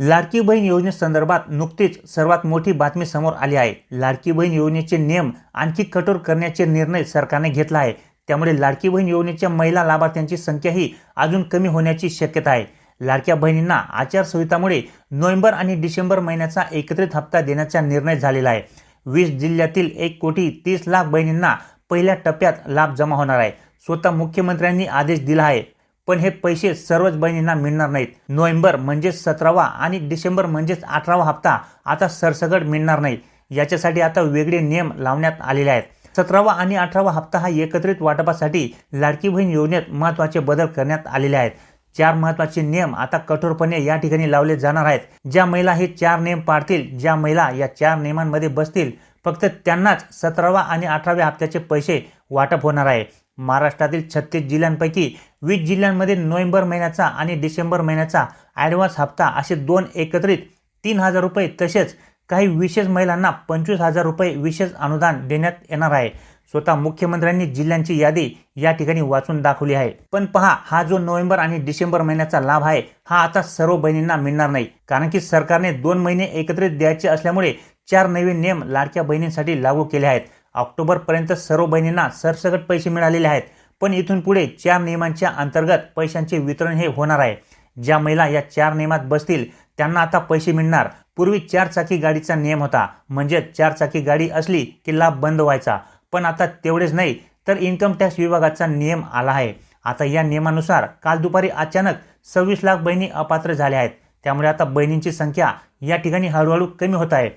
लाडकी बहीण योजनेसंदर्भात नुकतीच सर्वात मोठी बातमी समोर आली आहे. लाडकी बहीण योजनेचे नियम आणखी कठोर करण्याचे निर्णय सरकारने घेतला आहे. त्यामुळे लाडकी बहीण योजनेच्या महिला लाभार्थ्यांची संख्याही अजून कमी होण्याची शक्यता आहे. लाडक्या बहिणींना आचारसंहितामुळे नोव्हेंबर आणि डिसेंबर महिन्याचा एकत्रित हप्ता देण्याचा निर्णय झालेला आहे. वीस जिल्ह्यातील एक कोटी तीस लाख बहिणींना पहिल्या टप्प्यात लाभ जमा होणार आहे. स्वतः मुख्यमंत्र्यांनी आदेश दिला आहे. पण हे पैसे सर्वच बहिणींना मिळणार नाहीत. नोव्हेंबर म्हणजेच सतरावा आणि डिसेंबर म्हणजेच अठरावा हप्ता आता सरसगट मिळणार नाही. याच्यासाठी आता वेगळे नियम लावण्यात आलेले आहेत. सतरावा आणि अठरावा हप्ता हा एकत्रित वाटपासाठी लाडकी बहीण योजनेत महत्त्वाचे बदल करण्यात आलेले आहेत. चार महत्त्वाचे नियम आता कठोरपणे या ठिकाणी लावले जाणार आहेत. ज्या महिला हे चार नियम पाळतील ज्या महिला या चार नियमांमध्ये बसतील फक्त त्यांनाच सतरावा आणि अठराव्या हप्त्याचे पैसे वाटप होणार आहे. महाराष्ट्रातील छत्तीस जिल्ह्यांपैकी वीस जिल्ह्यांमध्ये नोव्हेंबर महिन्याचा आणि डिसेंबर महिन्याचा ॲडव्हान्स हप्ता असे दोन एकत्रित तीन हजार रुपये तसेच काही विशेष महिलांना पंचवीस हजार रुपये विशेष अनुदान देण्यात येणार आहे. स्वतः मुख्यमंत्र्यांनी जिल्ह्यांची यादी या ठिकाणी वाचून दाखवली आहे. पण पहा हा जो नोव्हेंबर आणि डिसेंबर महिन्याचा लाभ आहे हा आता सर्व बहिणींना मिळणार नाही. कारण की सरकारने दोन महिने एकत्रित द्यायचे असल्यामुळे चार नवीन नियम लाडक्या बहिणींसाठी लागू केले आहेत. ऑक्टोबरपर्यंत सर्व बहिणींना सरसकट पैसे मिळालेले आहेत. पण इथून पुढे चार नियमांच्या अंतर्गत पैशांचे वितरण हे होणार आहे. ज्या महिला या चार नियमात बसतील त्यांना आता पैसे मिळणार. पूर्वी चार चाकी गाडीचा नियम होता. म्हणजे चार चाकी गाडी असली की लाभ बंद व्हायचा. पण आता तेवढेच नाही तर इन्कम टॅक्स विभागाचा नियम आला आहे. आता या नियमानुसार काल दुपारी अचानक सव्वीस लाख बहिणी अपात्र झाल्या आहेत. त्यामुळे आता बहिणींची संख्या या ठिकाणी हळूहळू कमी होत आहे.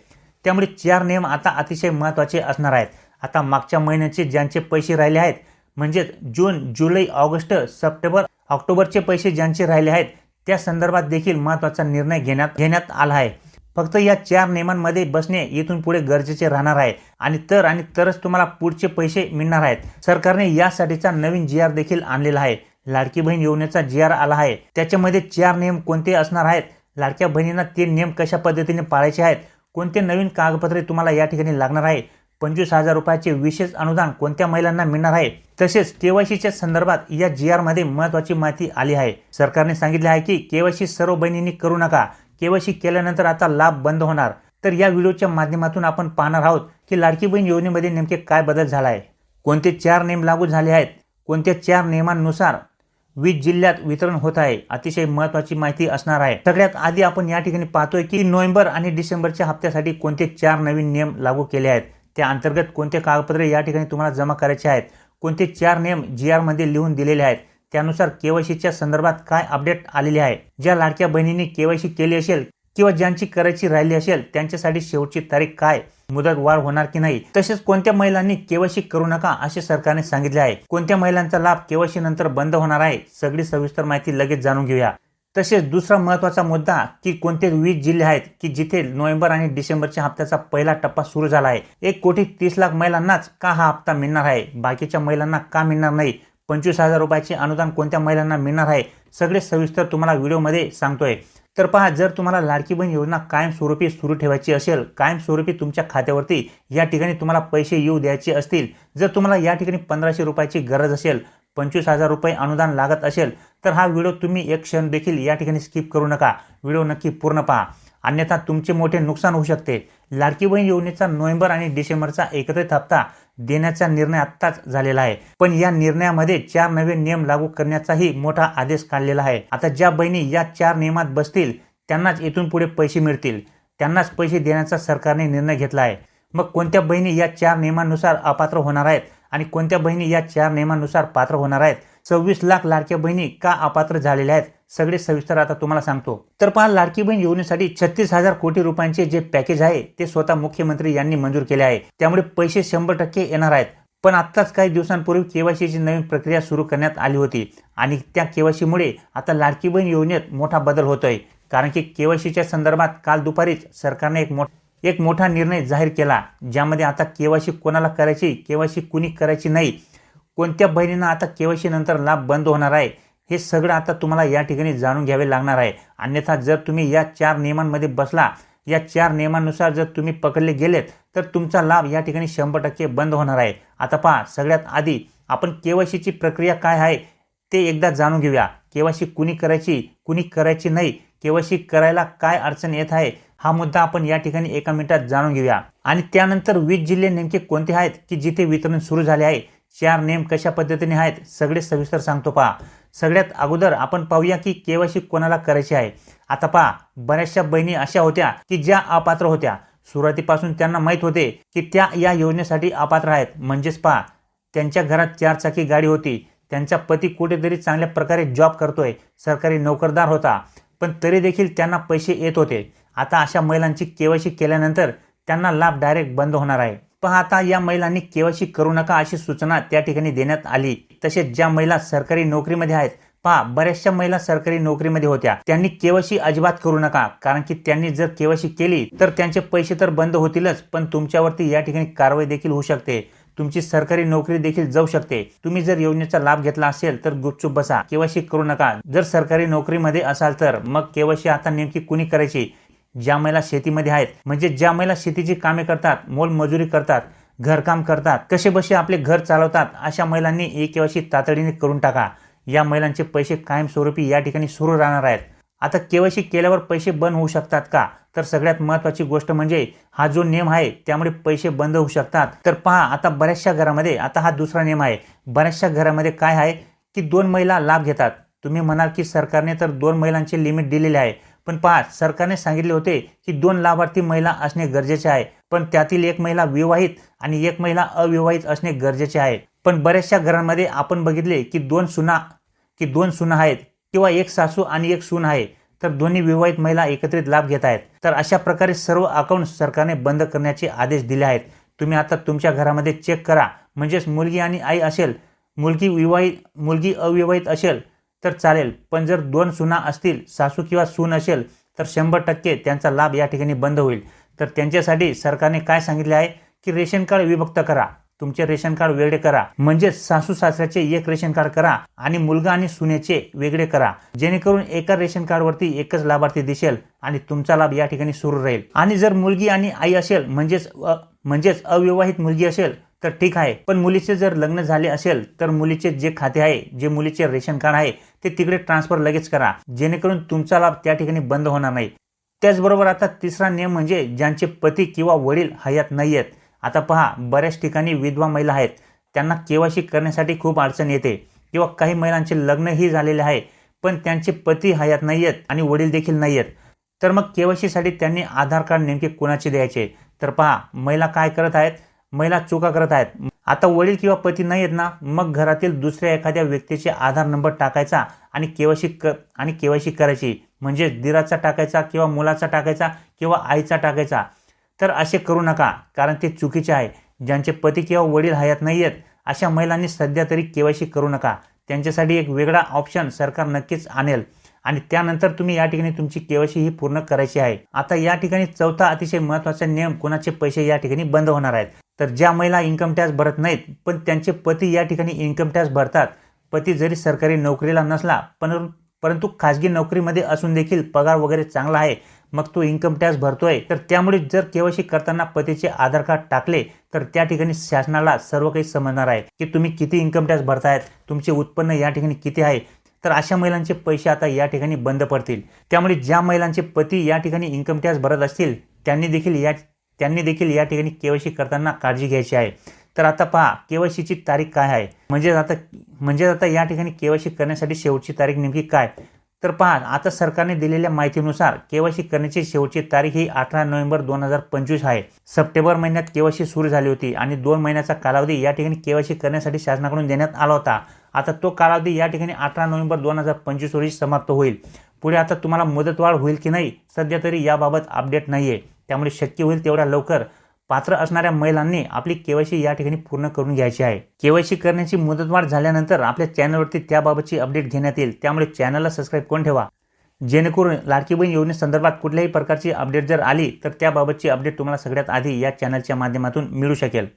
त्यामुळे चार नियम आता अतिशय महत्त्वाचे असणार आहेत. आता मागच्या महिन्याचे ज्यांचे पैसे राहिले आहेत म्हणजेच जून जुलै ऑगस्ट सप्टेंबर ऑक्टोबरचे पैसे ज्यांचे राहिले आहेत त्या संदर्भात देखील महत्त्वाचा निर्णय घेण्यात घेण्यात आला आहे. फक्त या चार नियमांमध्ये बसणे येथून पुढे गरजेचे राहणार आहे. आणि तर आणि तरच तुम्हाला पुढचे पैसे मिळणार आहेत. सरकारने यासाठीचा नवीन जी आर देखील आणलेला आहे. लाडकी बहीण योजनेचा जी आर आला आहे. त्याच्यामध्ये चार नियम कोणते असणार आहेत? लाडक्या बहिणींना ते नियम कशा पद्धतीने पाळायचे आहेत? कोणते नवीन कागदपत्रे तुम्हाला या ठिकाणी लागणार आहे? पंचवीस हजार रुपयाचे विशेष अनुदान कोणत्या महिलांना मिळणार आहे? तसेच केवायसीच्या संदर्भात या जी आरमध्ये महत्त्वाची माहिती आली आहे. सरकारने सांगितले आहे की केवायसी सर्व बहिणींनी करू नका. केवायसी केल्यानंतर आता लाभ बंद होणार. तर या व्हिडिओच्या माध्यमातून आपण पाहणार आहोत की लाडकी बहीण योजनेमध्ये नेमके काय बदल झाला आहे कोणते चार नियम लागू झाले आहेत? कोणत्या चार नियमांनुसार वीज जिल्ह्यात वितरण होत आहे? अतिशय महत्वाची माहिती असणार आहे. सगळ्यात आधी आपण या ठिकाणी पाहतोय की नोव्हेंबर आणि डिसेंबरच्या हप्त्यासाठी कोणते चार नवीन नियम लागू केले आहेत? त्या अंतर्गत कोणते कागदपत्रे या ठिकाणी तुम्हाला जमा करायचे आहेत? कोणते चार नियम जी आरमध्ये लिहून दिलेले आहेत? त्यानुसार केवायसीच्या संदर्भात काय अपडेट आलेले आहे? ज्या लाडक्या बहिणींनी केवायसी केली असेल किंवा ज्यांची करायची राहिली असेल त्यांच्यासाठी शेवटची तारीख काय? मुदत वाढ होणार की नाही? तसेच कोणत्या महिलांनी केवायसी करू नका असे सरकारने सांगितले आहे? कोणत्या महिलांचा लाभ केवायसी नंतर बंद होणार आहे? सगळी सविस्तर माहिती लगेच जाणून घेऊया. तसेच दुसरा महत्त्वाचा मुद्दा की कोणते वीस जिल्हे आहेत की जिथे नोव्हेंबर आणि डिसेंबरच्या हप्त्याचा पहिला टप्पा सुरू झाला आहे. एक कोटी तीस लाख महिलांनाच का हा हप्ता मिळणार आहे? बाकीच्या महिलांना का मिळणार नाही? पंचवीस हजार रुपयाचे अनुदान कोणत्या महिलांना मिळणार आहे? सगळे सविस्तर तुम्हाला व्हिडिओमध्ये सांगतोय. तर पहा जर तुम्हाला लाडकी बहीण योजना कायमस्वरूपी सुरू ठेवायची असेल कायमस्वरूपी तुमच्या खात्यावरती या ठिकाणी तुम्हाला पैसे येऊ द्यायचे असतील. जर तुम्हाला या ठिकाणी पंधराशे रुपयाची गरज असेल पंचवीस हजार रुपये अनुदान लागत असेल तर हा व्हिडिओ तुम्ही एक क्षण देखील या ठिकाणी स्किप करू नका. व्हिडिओ नक्की पूर्ण पहा. अन्यथा तुमचे मोठे नुकसान होऊ शकते. लाडकी बहीण योजनेचा नोव्हेंबर आणि डिसेंबरचा एकत्रित हप्ता देण्याचा निर्णय आत्ताच झालेला आहे. पण या निर्णयामध्ये चार नवे नियम लागू करण्याचाही मोठा आदेश काढलेला आहे. आता ज्या बहिणी या चार नियमात बसतील त्यांनाच इथून पुढे पैसे मिळतील. त्यांनाच पैसे देण्याचा सरकारने निर्णय घेतला आहे. मग कोणत्या बहिणी या चार नियमांनुसार अपात्र होणार आहेत? आणि कोणत्या बहिणी या चार नियमानुसार पात्र होणार आहेत? सव्वीस लाख लाडक्या बहिणी का अपात्र झालेल्या आहेत? सगळे सविस्तर आता तुम्हाला सांगतो. तर पहा लाडकी बहीण योजनेसाठी छत्तीस हजार कोटी रुपयांचे जे पॅकेज आहे ते स्वतः मुख्यमंत्री यांनी मंजूर केले आहे. त्यामुळे पैसे शंभर टक्के येणार आहेत. पण आत्ताच काही दिवसांपूर्वी केवायसीची नवीन प्रक्रिया सुरू करण्यात आली होती आणि त्या केवायसीमुळे आता लाडकी बहीण योजनेत मोठा बदल होतोय. कारण की केवायसीच्या संदर्भात काल दुपारीच सरकारने एक मोठा एक मोठा निर्णय जाहीर केला ज्यामध्ये आता केवायसी कोणाला करायची केवायसी कुणी करायची नाही कोणत्या बहिणींना आता केवायसी नंतर लाभ बंद होणार आहे हे सगळं आता तुम्हाला या ठिकाणी जाणून घ्यावे लागणार आहे. अन्यथा जर तुम्ही या चार नियमांमध्ये बसला या चार नियमांनुसार जर तुम्ही पकडले गेलेत तर तुमचा लाभ या ठिकाणी शंभर टक्के बंद होणार आहे. आता पहा सगळ्यात आधी आपण केवायसीची प्रक्रिया काय आहे ते एकदा जाणून घेऊया. केवायसी कुणी करायची कुणी करायची नाही केवायसी करायला काय अडचण येत आहे हा मुद्दा आपण या ठिकाणी एका मिनिटात जाणून घेऊया. आणि त्यानंतर वीस जिल्हे नेमके कोणते आहेत की जिथे वितरण सुरू झाले आहे? चार नेम कशा पद्धतीने आहेत? सगळे सविस्तर सांगतो पहा. सगळ्यात अगोदर आपण पाहूया की केवायसी कोणाला करायची आहे? आता पहा बऱ्याचशा बहिणी अशा होत्या की ज्या अपात्र होत्या. सुरुवातीपासून त्यांना माहीत होते की त्या या योजनेसाठी अपात्र आहेत. म्हणजेच पहा त्यांच्या घरात चारचाकी गाडी होती. त्यांचा पती कुठेतरी चांगल्या प्रकारे जॉब करतोय. सरकारी नोकरदार होता. पण तरी देखील त्यांना पैसे येत होते. आता अशा महिलांची केवायसी केल्यानंतर त्यांना लाभ डायरेक्ट बंद होणार आहे. पण आता या महिलांनी केवायसी करू नका अशी सूचना त्या ठिकाणी देण्यात आली. तसेच ज्या महिला सरकारी नोकरीमध्ये आहेत पहा बऱ्याचशा महिला सरकारी नोकरीमध्ये होत्या. त्यांनी केवायसी अजिबात करू नका कारण की त्यांनी जर केवायसी केली तर त्यांचे पैसे तर बंद होतीलच पण तुमच्यावरती या ठिकाणी कारवाई देखील होऊ शकते. तुमची सरकारी नोकरी देखील जाऊ शकते. तुम्ही जर योजनेचा लाभ घेतला असेल तर गुपचूप बसा. केवायसी करू नका. जर सरकारी नोकरीमध्ये असाल तर मग केवायसी आता नेमकी कुणी करायची? ज्या महिला शेतीमध्ये आहेत म्हणजे ज्या महिला शेतीची कामे करतात मोलमजुरी करतात घरकाम करतात कसे बसे आपले घर चालवतात अशा महिलांनी एक केवायसी तातडीने करून टाका. या महिलांचे पैसे कायमस्वरूपी या ठिकाणी सुरू राहणार आहेत. आता केवायसी केल्यावर पैसे बंद होऊ शकतात का? तर सगळ्यात महत्त्वाची गोष्ट म्हणजे हा जो नियम आहे त्यामुळे पैसे बंद होऊ शकतात. तर पहा आता बऱ्याचशा घरामध्ये आता हा दुसरा नियम आहे. बऱ्याचशा घरामध्ये काय आहे की दोन महिला लाभ घेतात. तुम्ही म्हणाल की सरकारने तर दोन महिलांचे लिमिट दिलेले आहे. पण पहा सरकारने सांगितले होते की दोन लाभार्थी महिला असणे गरजेचे आहे पण त्यातील एक महिला विवाहित आणि एक महिला अविवाहित असणे गरजेचे आहे. पण बऱ्याचशा घरांमध्ये आपण बघितले की दोन सुना की दोन सुना आहेत किंवा एक सासू आणि एक सून आहे तर दोन्ही विवाहित महिला एकत्रित लाभ घेत आहेत. तर अशा प्रकारे सर्व अकाउंट सरकारने बंद करण्याचे आदेश दिले आहेत. तुम्ही आता तुमच्या घरामध्ये चेक करा. म्हणजेच मुलगी आणि आई असेल मुलगी विवाहित मुलगी अविवाहित असेल तर चालेल. पण जर दोन सुना असतील सासू किंवा सून असेल तर शंभर टक्के त्यांचा लाभ या ठिकाणी बंद होईल. तर त्यांच्यासाठी सरकारने काय सांगितले आहे? की रेशन कार्ड विभक्त करा. तुमचे रेशन कार्ड वेगळे करा. म्हणजेच सासू सासऱ्याचे एक रेशन कार्ड करा आणि मुलगा आणि सुनेचे वेगळे करा. जेणेकरून एका रेशन कार्डवरती एकच लाभार्थी दिसेल आणि तुमचा लाभ या ठिकाणी सुरू राहील. आणि जर मुलगी आणि आई असेल म्हणजेच म्हणजेच अविवाहित मुलगी असेल तर ठीक आहे. पण मुलीचे जर लग्न झाले असेल तर मुलीचे जे खाते आहे जे मुलीचे रेशन कार्ड आहे ते तिकडे ट्रान्सफर लगेच करा. जेणेकरून तुमचा लाभ त्या ठिकाणी बंद होणार नाही. त्याचबरोबर आता तिसरा नियम म्हणजे ज्यांचे पती किंवा वडील हयात नाही आहेत. आता पहा बऱ्याच ठिकाणी विधवा महिला आहेत. त्यांना केवायसी करण्यासाठी खूप अडचण येते. किंवा काही महिलांचे लग्नही झालेले आहे पण त्यांचे पती हयात नाही आहेत आणि वडील देखील नाही आहेत. तर मग केवायसीसाठी त्यांनी आधार कार्ड नेमके कोणाचे द्यायचे? तर पहा महिला काय करत आहेत? महिला चुका करत आहेत. आता वडील किंवा पती नाही आहेत ना मग घरातील दुसऱ्या एखाद्या व्यक्तीचे आधार नंबर टाकायचा आणि केवायसी क आणि केवायसी करायची. म्हणजे दिराचा टाकायचा किंवा मुलाचा टाकायचा किंवा आईचा टाकायचा. तर असे करू नका कारण ते चुकीचे आहे. ज्यांचे पती किंवा वडील हयात नाही आहेत अशा महिलांनी सध्या तरी केवायसी करू नका. त्यांच्यासाठी एक वेगळा ऑप्शन सरकार नक्कीच आणेल. आणि त्यानंतर तुम्ही या ठिकाणी तुमची केवायसी ही पूर्ण करायची आहे. आता या ठिकाणी चौथा अतिशय महत्त्वाचा नियम कोणाचे पैसे या ठिकाणी बंद होणार आहेत? तर ज्या महिला इन्कम टॅक्स भरत नाहीत पण त्यांचे पती या ठिकाणी इन्कम टॅक्स भरतात. पती जरी सरकारी नोकरीला नसला पण परंतु खाजगी नोकरीमध्ये असून देखील पगार वगैरे चांगला आहे मग तो इन्कम टॅक्स भरतोय. तर त्यामुळे जर केवायसी करताना पतीचे आधार कार्ड टाकले तर त्या ठिकाणी शासनाला सर्व काही समजणार आहे की तुम्ही किती इन्कम टॅक्स भरतायत तुमचे उत्पन्न या ठिकाणी किती आहे. तर अशा महिलांचे पैसे आता या ठिकाणी बंद पडतील. त्यामुळे ज्या महिलांचे पती या ठिकाणी इन्कम टॅक्स भरत असतील त्यांनी देखील या त्यांनी देखील या ठिकाणी केवायसी करताना काळजी घ्यायची आहे. तर आता पहा केवायसीची तारीख काय आहे? म्हणजे आता म्हणजे आता या ठिकाणी केवायसी करण्यासाठी शेवटची तारीख नेमकी काय? तर पहा आता सरकारने दिलेल्या माहितीनुसार केवायसी करण्याची शेवटची तारीख ही अठरा नोव्हेंबर दोन हजार पंचवीस आहे. सप्टेंबर महिन्यात केवायसी सुरू झाली होती आणि दोन महिन्याचा कालावधी या ठिकाणी केवायसी करण्यासाठी शासनाकडून देण्यात आला होता. आता तो कालावधी या ठिकाणी अठरा नोव्हेंबर दोन हजार पंचवीस रोजी समाप्त होईल. पुढे आता तुम्हाला मुदतवाढ होईल की नाही सध्या तरी याबाबत अपडेट नाही आहे त्यामुळे शक्य होईल तेवढ्या लवकर. पात्र असणाऱ्या महिलांनी आपली केवायसी या ठिकाणी पूर्ण करून घ्यायची आहे. केवायसी करण्याची मुदतवाढ झाल्यानंतर आपल्या चॅनलवरती त्याबाबतची अपडेट घेण्यात येईल. त्यामुळे चॅनलला सबस्क्राईब करून ठेवा. जेणेकरून लाडकी बहीण योजनेसंदर्भात कुठल्याही प्रकारची अपडेट जर आली तर त्याबाबतची अपडेट तुम्हाला सगळ्यात आधी या चॅनलच्या माध्यमातून मिळू शकेल.